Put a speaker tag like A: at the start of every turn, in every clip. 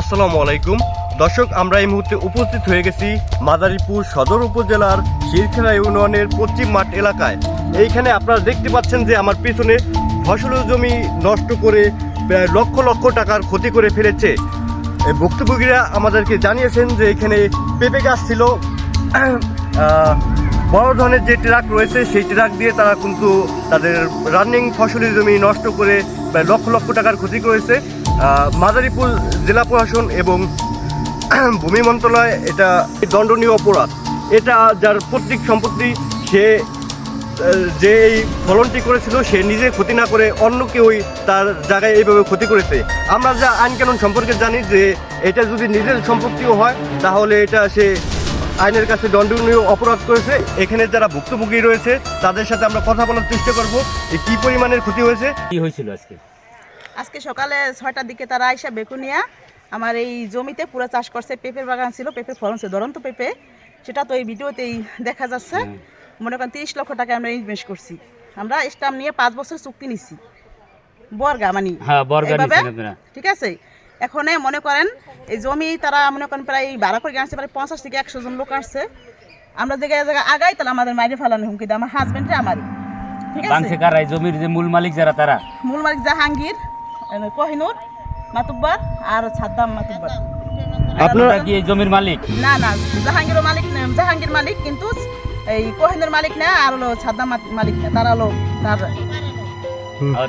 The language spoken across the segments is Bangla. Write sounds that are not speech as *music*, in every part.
A: আসসালামু আলাইকুম। দর্শক, আমরা এই মুহূর্তে উপস্থিত হয়ে গেছি মাদারীপুর সদর উপজেলার শিরখেলা ইউনিয়নের পশ্চিম মাঠ এলাকায়। এইখানে আপনারা দেখতে পাচ্ছেন যে আমার পিছনে ফসল জমি নষ্ট করে লক্ষ লক্ষ টাকার ক্ষতি করে ফেলেছে। ভুক্তভোগীরা আমাদেরকে জানিয়েছেন যে এখানে পেঁপে গাছ ছিল। *clears throat* বড় ধরনের যে ট্রাক রয়েছে, সেই ট্রাক দিয়ে তারা কিন্তু তাদের রানিং ফসলের জমি নষ্ট করে প্রায় লক্ষ লক্ষ টাকার ক্ষতি করেছে। মাদারীপুর জেলা প্রশাসন এবং *clears throat* ভূমি মন্ত্রণালয় এটা দণ্ডনীয় অপরাধ। এটা যার পৈতৃক সম্পত্তি, সে যে এই ফলনটি করেছিল, সে নিজে ক্ষতি না করে অন্য কেউই তার জায়গায় এইভাবে ক্ষতি করেছে। আমরা যা আইন কানুন সম্পর্কে জানি যে এটা যদি নিজের সম্পত্তিও হয়, তাহলে এটা সে আইনের কাছে দণ্ডনীয় অপরাধ করেছে। এখানে যারা ভুক্তভোগী রয়েছে, তাদের সাথে আমরা কথা বলার চেষ্টা করব কী পরিমাণের ক্ষতি হয়েছে।
B: কি হয়েছিল আজকে?
C: আজকে সকালে ছয়টার দিকে তারা আইসা বেকুনিয়া আমার এই জমিতে পুরো চাষ করছে পেঁপের বাগান ছিল পেঁপের ফলন ছিল ধরন্ত পেঁপে। সেটা তো এই ভিডিওতেই দেখা যাচ্ছে। মনে করেন তিরিশ লক্ষ টাকা আমরা ইনভেস্ট করছি। আমরা স্টাম্প নিয়ে পাঁচ বছর চুক্তি নিছি। বর্গা মানে। ঠিক আছে? এখন মনে করেন এই জমি তারা মনে করেন প্রায় ভাড়া করে আনছে প্রায় পঞ্চাশ থেকে একশো জন লোক আসছে। আমরা জায়গায় জায়গায় আগাই তাহলে আমাদের মাইরে ফেলানো হুমকি দেয়। আমার হাজবেন্ডে আমারই। ঠিক আছে?
B: জমির যে মূল মালিক যারা তারা?
C: মূল মালিক জাহাঙ্গীর। কোহিনুর মাতুব্বার আর সাদ্দাম মাতুব্বার।
A: আপনারা-
B: আপনারা কি জমির মালিক?
C: না না জাহাঙ্গীর মালিক জাহাঙ্গীর মালিক কিন্তু এই কোহিনুর মালিক না আর হলো সাদ্দাম মালিক না তারা হলো তার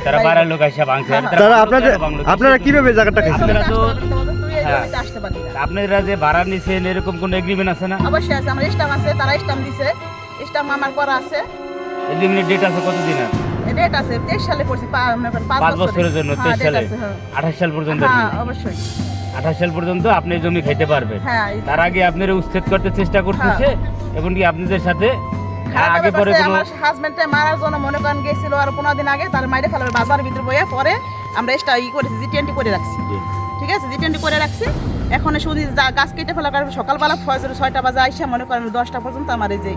B: তারা বাড়ার লোক আসে বাংছে।
A: তারা আপনাদের আপনারা কীভাবে জায়গাটা
B: আপনারা হ্যাঁ। আপনারা যে ভাড়া নিছেন এরকম কোন এগ্রিমেন্ট আছে না?
C: অবশ্যই আছে আমার স্টাম আছে তারা স্টাম দিছে। স্টাম আমার করা আছে।
B: এগ্রিমেন্টের ডেট আছে কতদিন আর
C: ডেট আছে তেইশ সালে পড়ছি পা- করেন পাঁচ
B: পাঁচ
C: বছরের।
B: বছরের জন্য
C: হ্যাঁ,
B: তেইশ
C: date
B: সালে।
C: আছে, হ্যাঁ।
B: আঠাশ সাল পর্যন্ত
C: হ্যাঁ অবশ্যই।
B: আঠাশ সাল পর্যন্ত আপনি জমি খাইতে পারবেন।
C: হ্যাঁ
B: তার আগে আপনারা উচ্ছেদ করতে চেষ্টা করতেছে এবং কি আপনাদের সাথে আগে পরে কোনো
C: হাজবেন্ডে মারার জন্য মনে করেন গেছিল আর পনেরো দিন আগে তার মাইরে ফেলার বাজার ভিতরে বইয়ে পরে আমরা এক্সট্রা ই করেছি জি টোয়েন্টি করে রাখছি। ঠিক আছে? জি টোয়েন্টি করে রাখছি। এখন শুধু গাছ কেটে ফেলার কারণে সকালবেলা ছয়টা বাজে আইসা মনে করেন দশটা পর্যন্ত আমার এই যে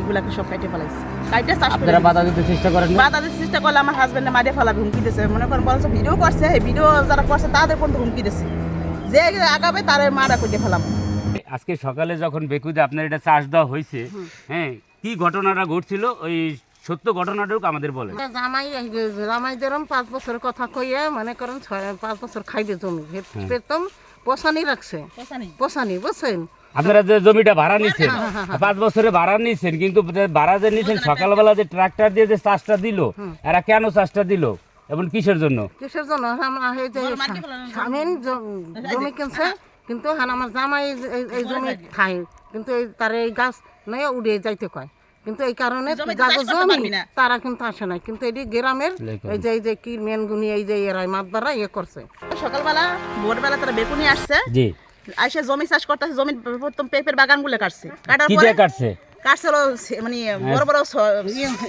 C: এগুলাকে সব কেটে ফেলাইছি। কাইটে চাষ করে
B: আপনারা বাধা দিতে চেষ্টা করেন
C: বাধা দিতে চেষ্টা করলে আমার হাজবেন্ডে মারিয়ে ফেলাবে হুমকি দিয়েছে মনে করেন বলছে ভিডিও করছে এই ভিডিও যারা করছে তাদের পর্যন্ত হুমকি দিয়েছে যে আগাবে তারে মারা করে ফেলাম
B: আজকে সকালে যখন বেকুদে আপনার এটা চাষ দেওয়া হয়েছে হ্যাঁ কি ঘটনাটা ঘটছিল? ওই সত্য ঘটনাটুকু আমাদের বলেন।
D: জামাই জামাই যেরম পাঁচ বছর কথা কইয়া মনে করেন ছয় পাঁচ বছর খাইবে জমি। পেতম পোষানি রাখছে। পোষানি বুঝছেন?
B: আপনারা যে জমিটা ভাড়া নিচ্ছেন পাঁচ বছরে ভাড়া নিচ্ছেন কিন্তু ভাড়া যে নিচ্ছেন সকালবেলা যে ট্রাক্টর দিয়ে যে চাষটা দিল এরা কেন চাষটা দিল? এবং কিসের জন্য?
D: কিসের জন্য? আমরা এই স্বামীন জমি কিনছে কিন্তু হান আমার জামাই এই- জমি খাই কিন্তু এই তার এই গাছ নয় উড়ে যাইতে কয়। কিন্তু এই কারণে যাদের জমি তারা কিন্তু আসে না কিন্তু এটি গ্রামের এই যে এই যে কি মেনগুনি এই যে এরাই মাতবারা ইয়ে করছে।
C: সকালবেলা ভোরবেলা তারা বেগুনি আসছে।
B: জি।
C: আইসা জমি চাষ করতেছে জমি প্রথম পেঁপের বাগানগুলো কাটছে। কাটার
B: কি
C: পরে
B: কাটছে?
C: কাটছিল মানে বড় বড়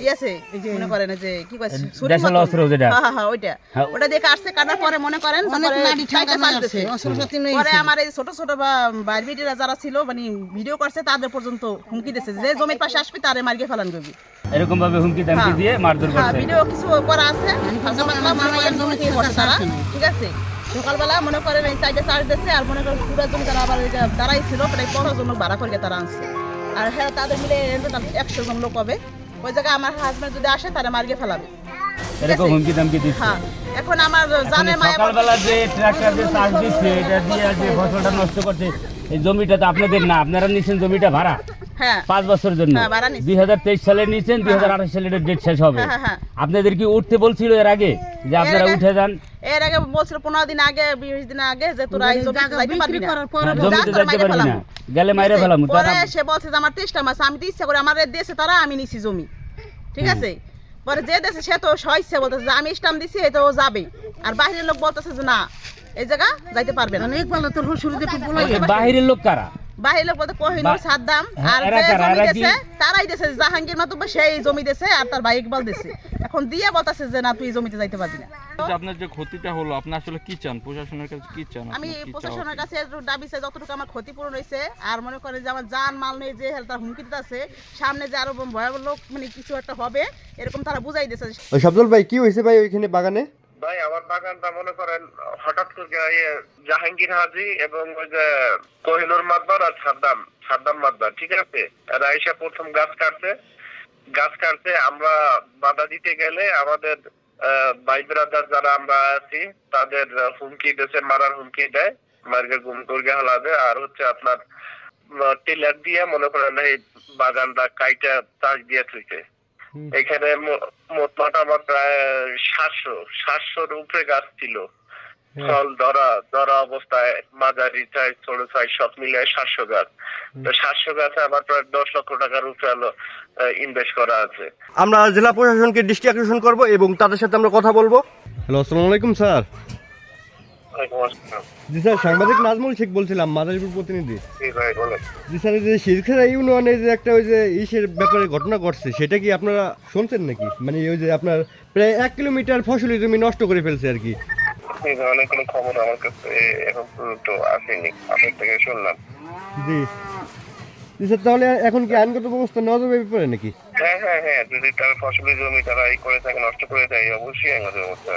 C: ইয়েছে মনে করেন যে কি কয় ছুরির
B: দেশাল
C: মতন।
B: অস্ত্র যেটা।
C: হ্যাঁ, হ্যাঁ, হ্যাঁ, ওইটা।
B: হ্যাঁ।
C: ওটা দিয়ে কাটছে কাটার পরে মনে করেন
D: অনেক
C: তারপরে
D: নাড়ি
C: চাইতে
D: ঠান্ডা
C: পারতেছে।
D: অস্ত্রপাতি নেই
C: পরে আমার এই ছোট ছোট বাইরবিটিরা যারা ছিল মানে ভিডিও করছে তাদের পর্যন্ত হুমকি দিচ্ছে যে জমির পাশে আসবে তারে মারিয়ে ফেলান করবি
B: এরকম ভাবে হুমকি
C: হ্যাঁ।
B: দিয়ে মারধর
C: হ্যাঁ
B: করছে।
C: ভিডিও কিছু করা আছে। মনে ঠিক আছে? সকালবেলা মনে করেন এই সাইডে চার্জ দিচ্ছে আর মনে করেন পুরো জমি তারা আবার দাঁড়াই ছিল প্রায় পনেরো জন ভাড়া করে তারা আনছে। আর হ্যাঁ তাদের মিলে একশো জন লোক হবে। ওই জায়গায় আমার হাজবেন্ড যদি আসে তারা মারিয়ে ফেলাবে।
B: এরকম হুমকি দামকি দিচ্ছে।
C: হ্যাঁ এখন আমার জানে মায়া
B: সকালবেলা যে ট্রাক্টর যে চাষ দিচ্ছে এটা দিয়ে যে ফসলটা নষ্ট করছে এই জমিটা তো আপনাদের না আপনারা নিচ্ছেন জমিটা ভাড়া। পাঁচ বছরের জন্য।
C: হ্যাঁ।
B: দুই হাজার তেইশ সালে নিচ্ছেন দুই হাজার আঠাশ সালে ডেট শেষ হবে।
C: হ্যাঁ, হ্যাঁ, হ্যাঁ।
B: আপনাদের কি উঠতে বলছিল এর আগে যে আপনারা উঠে যান?
C: এর আগে বলছিল পনেরো দিন আগে বিশ দিন আগে যে তোরা এই জমি
D: জায়গা
C: যাইতে পারবি
D: বিক্রি
C: না।
D: করার পরে
B: হ্যাঁ,
C: যা
B: জমিতে যাইতে পারবি না। গেলে মাইরে ফেলাম
C: সে বলছে যে আমার তেইশটা মাছ আমি তো ইচ্ছা করে আমার দেশে তারা আমি নিছি জমি। ঠিক আছে? পরে যে দেশে সে তো সহিচ্ছে বলতেছে যে আমি ইসলাম দিছি এই তো ও যাবে। আর বাইরের লোক বলতেছে যে না এই জায়গা যাইতে পারবে না।
D: অনেক ভালো তোর একটু
B: বাহিরের লোক কারা?
C: বাইরের লোক বলতে কোহিনুর সাদ্দাম
B: হ্যাঁ,
C: আর যে জমি? তারাই দেশে জাহাঙ্গীর মাতুব্বা সেই জমি দেশে আর তার ভাই ইকবাল দেশে এখন দিয়ে বলতেছে যে না তুই জমিতে যাইতে পারবি না।
E: আপনার যে ক্ষতিটা হলো আপনি আসলে কি চান? প্রশাসনের কাছে কি চান?
C: আমি প্রশাসনের কাছে দাবি চাই যতটুকু আমার ক্ষতিপূরণ হয়েছে আর মনে করেন যে আমার জান মাল নেই যে তার হুমকি আছে সামনে যে আরও ভয়াবহ লোক মানে কিছু একটা হবে এরকম তারা বুঝাই দিয়েছে।
A: ওই শব্দল ভাই কি হয়েছে ভাই ওইখানে বাগানে?
F: আমার বাগানটা মনে করেন, হঠাৎ করে জাহাঙ্গীর হাজি এবং ওই যে কোহিনুর মাদবার আর সাদ্দাম সাদ্দাম মাদবার ঠিক আছে? এরা এসে প্রথম গাছ কাটছে। গাছ কাটছে, আমরা বাধা দিতে গেলে আমাদের ভাই ব্রাদার যারা আমরা আছি, তাদের হুমকি দেশে মারার হুমকি দেয়। মার্গে গুম করে হালাবে, আর হচ্ছে আপনার টিলার দিয়ে মনে করেন এই বাগানটা কাইটা চাষ দিয়ে থুইছে। এখানে মোট মাঠ আমার প্রায় সাতশো সাতশোর উপরে গাছ ছিল। ফল ধরা ধরা অবস্থায় মাঝারি চাই ছোট চাই সব মিলিয়ে সাতশো গাছ। তো সাতশো গাছে আমার প্রায় দশ লক্ষ টাকার উপরে ইনভেস্ট করা আছে।
A: আমরা জেলা প্রশাসনকে দৃষ্টি আকর্ষণ করব এবং তাদের সাথে আমরা কথা বলব। হ্যালো আসসালামু আলাইকুম স্যার। জি স্যার সাংবাদিক নাজমুল শেখ বলছিলাম মাদারীপুর প্রতিনিধি।
F: জি
A: স্যার এই যে শিরখেরা ইউনিয়নে যে একটা ওই যে ইসের ব্যাপারে ঘটনা ঘটছে সেটা কি আপনারা শুনছেন নাকি? মানে ওই যে আপনার প্রায় এক কিলোমিটার ফসলি জমি নষ্ট করে ফেলছে আর কি।
F: এই ধরনের কোনো খবর আমার কাছে এখন পর্যন্ত আসেনি আপনার থেকে শুনলাম।
A: জি। জি স্যার তাহলে এখন কি আইনগত ব্যবস্থা নেওয়া যাবে ব্যাপারে নাকি?
F: হ্যাঁ হ্যাঁ হ্যাঁ যদি তার ফসলি জমি তারা এই করে থাকে নষ্ট করে দেয় অবশ্যই আইনত ব্যবস্থা